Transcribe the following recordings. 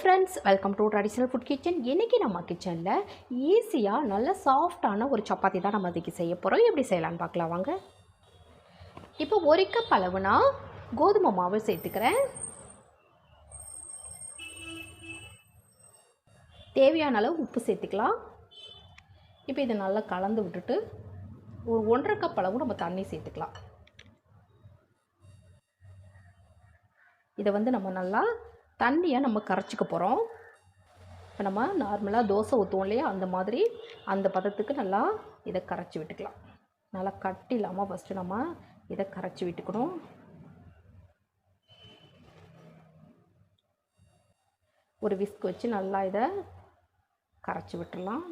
Friends welcome to traditional food kitchen இன்றைக்கி நம்ம கிச்சனில் ஈஸியாக நல்ல சாஃப்டான ஒரு சப்பாத்தி தான் நம்ம அதுக்கு செய்ய போகிறோம் எப்படி செய்யலான்னு பார்க்கலாம் வாங்க. இப்போ ஒரு கப் அளவுனா கோதுமை மாவு சேர்த்துக்கிறேன். தேவையான அளவு உப்பு சேர்த்துக்கலாம். இப்போ இதை நல்லா கலந்து விட்டுட்டு ஒரு ஒன்றரை கப் அளவு நம்ம தண்ணி சேர்த்துக்கலாம். இதை வந்து நம்ம நல்லா தண்ணியை நம்ம கரைச்சிக்க போகிறோம் இப்போ நம்ம நார்மலாக தோசை ஊற்றுவோம் இல்லையா? அந்த மாதிரி அந்த பதத்துக்கு நல்லா இதை கரைச்சி விட்டுக்கலாம். நல்லா கட்டி இல்லாமல் ஃபஸ்ட்டு நம்ம இதை கரைச்சி விட்டுக்கணும். ஒரு விஸ்க் வச்சு நல்லா இதை கரைச்சி விட்டுடலாம்.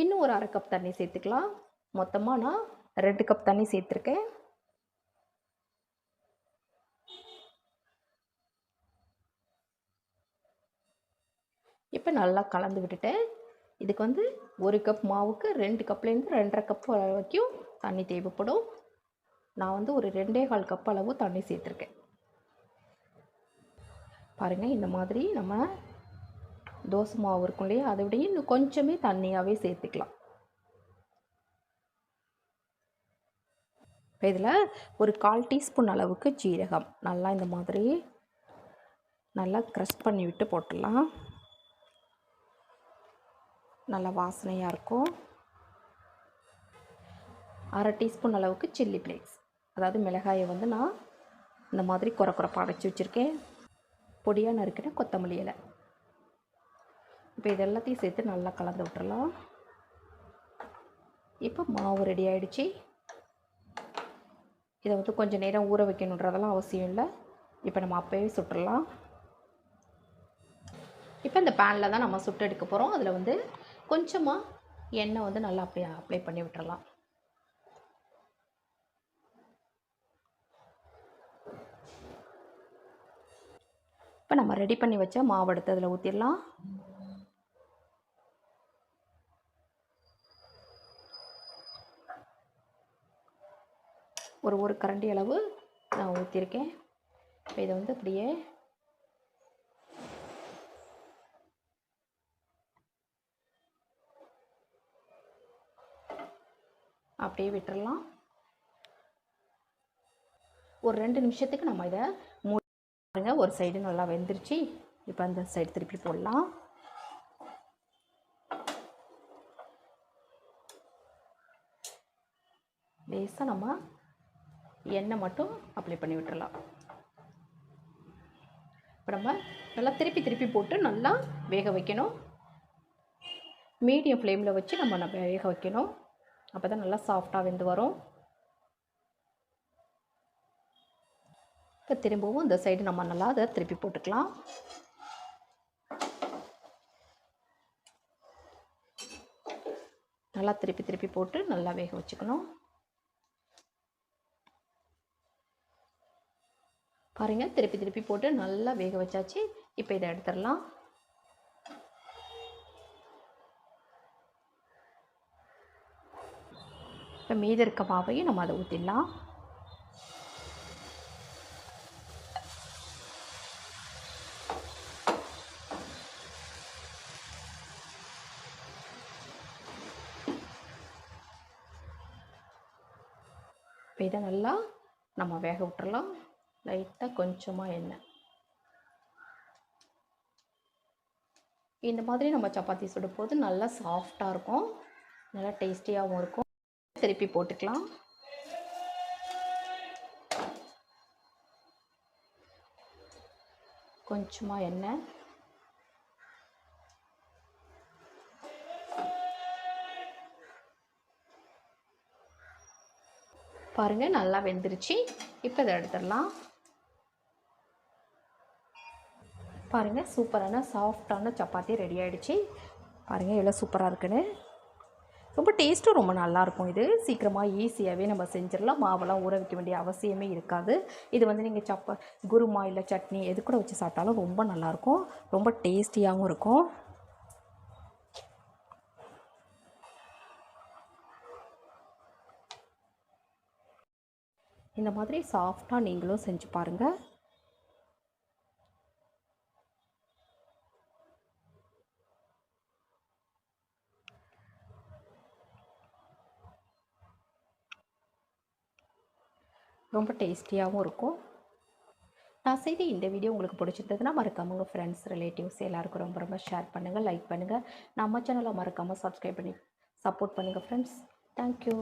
இன்னும் ஒரு அரை கப் தண்ணி சேர்த்துக்கலாம். மொத்தமாக நான் ரெண்டு கப் தண்ணி சேர்த்துருக்கேன். இப்போ நல்லா கலந்து விட்டுட்டேன். இதுக்கு வந்து ஒரு கப் மாவுக்கு ரெண்டு கப்லேருந்து ரெண்டரை கப் வரைக்கும் தண்ணி தேவைப்படும். நான் வந்து ஒரு ரெண்டே கால் கப் அளவு தண்ணி சேர்த்துருக்கேன். பாருங்கள் இந்த மாதிரி நம்ம தோசை மாவு இருக்கும் இல்லையா? அதை விட இன்னும் கொஞ்சமே தண்ணியாகவே சேர்த்துக்கலாம். இப்போ இதில் ஒரு கால் டீஸ்பூன் அளவுக்கு ஜீரகம். நல்லா இந்த மாதிரி நல்லா க்ரஷ் பண்ணி விட்டு போட்டுடலாம். நல்லா வாசனையாக இருக்கும். அரை டீஸ்பூன் அளவுக்கு சில்லி ஃப்ளேக்ஸ். அதாவது மிளகாயை வந்து நான் இந்த மாதிரி குறை குறைப்பாக அடைச்சி வச்சுருக்கேன். பொடியாக நறுக்கின கொத்தமல்லி இலை. இப்போ இது எல்லாத்தையும் சேர்த்து நல்லா கலந்து விட்டுறலாம். இப்போ மாவு ரெடி ஆகிடுச்சி இதை வந்து கொஞ்சம் நேரம் ஊற வைக்கணுன்றதெல்லாம் அவசியம் இல்லை. இப்போ நம்ம அப்போவே சுட்டுடலாம் இப்போ இந்த பேனில் தான் நம்ம சுட்டு எடுக்க போகிறோம் அதில் வந்து கொஞ்சமாக எண்ணெய் வந்து நல்லா அப்படியே அப்ளை பண்ணி விட்டுறலாம். இப்போ நம்ம ரெடி பண்ணி வச்ச மாவு எடுத்து அதில் ஊற்றிடலாம் ஒரு ஒரு கரண்டி அளவு நான் ஊற்றிருக்கேன் இப்போ இதை வந்து அப்படியே அப்படியே விட்டுறலாம். ஒரு ரெண்டு நிமிஷத்துக்கு நம்ம இதை மூடுங்க ஒரு சைடு நல்லா வெந்துருச்சு. இப்போ அந்த சைடு திருப்பி போடலாம். லேசாக நம்ம எண்ணெய் மட்டும் அப்ளை பண்ணி விட்டுடலாம் இப்போ நம்ம நல்லா திருப்பி திருப்பி போட்டு நல்லா வேக வைக்கணும். மீடியம் ஃப்ளேமில் வச்சு நம்ம நம்ம வேக வைக்கணும். அப்போ தான் நல்லா சாஃப்டாக வெந்து வரும். இப்போ திரும்பவும் இந்த சைடு நம்ம நல்லா அதை திருப்பி போட்டுக்கலாம். நல்லா திருப்பி திருப்பி போட்டு நல்லா வேக வச்சுக்கணும். பாருங்கள் திருப்பி திருப்பி போட்டு நல்லா வேக வச்சாச்சு. இப்போ இதை எடுத்துடலாம். இப்போ மீதி இருக்க மாவையும் நம்ம அதை ஊற்றிடலாம் இப்போ இதை நல்லா நம்ம வேக விட்டுறலாம் லைட்டாக கொஞ்சமாக எண்ணெய். இந்த மாதிரி நம்ம சப்பாத்தி சுடும்போது நல்லா சாஃப்டாக இருக்கும். நல்லா டேஸ்டியாகவும் இருக்கும். திருப்பி போட்டுக்கலாம். கொஞ்சமாக எண்ணெய். பாருங்கள் நல்லா வெந்துருச்சு. இப்போ இதை எடுத்துடலாம். பாருங்கள் சூப்பரான சாஃப்டான சப்பாத்தி ரெடி ஆகிடுச்சு பாருங்கள் எவ்வளோ சூப்பராக இருக்குன்னு. ரொம்ப டேஸ்ட்டும் ரொம்ப நல்லாயிருக்கும் இது. சீக்கிரமாக ஈஸியாகவே நம்ம செஞ்சிடலாம். மாவெல்லாம் ஊற வைக்க வேண்டிய அவசியமே இருக்காது. இது வந்து நீங்கள் சப்ப குருமா இல்லை சட்னி எது கூட வச்சு சாப்பிட்டாலும் ரொம்ப நல்லாயிருக்கும் ரொம்ப டேஸ்டியாகவும் இருக்கும். இந்த மாதிரி சாஃப்டாக நீங்களும் செஞ்சு பாருங்கள் ரொம்ப டேஸ்டியாகவும் இருக்கும். நான் செய்த இந்த வீடியோ உங்களுக்கு பிடிச்சிருந்ததுன்னா மறக்காம உங்கள் ஃப்ரெண்ட்ஸ் ரிலேட்டிவ்ஸ் எல்லாருக்கும் ரொம்ப ரொம்ப ஷேர் பண்ணுங்கள் லைக் பண்ணுங்கள் நம்ம சேனலை மறக்காமல் சப்ஸ்கிரைப் பண்ணி சப்போர்ட் பண்ணுங்கள் ஃப்ரெண்ட்ஸ் தேங்க்யூ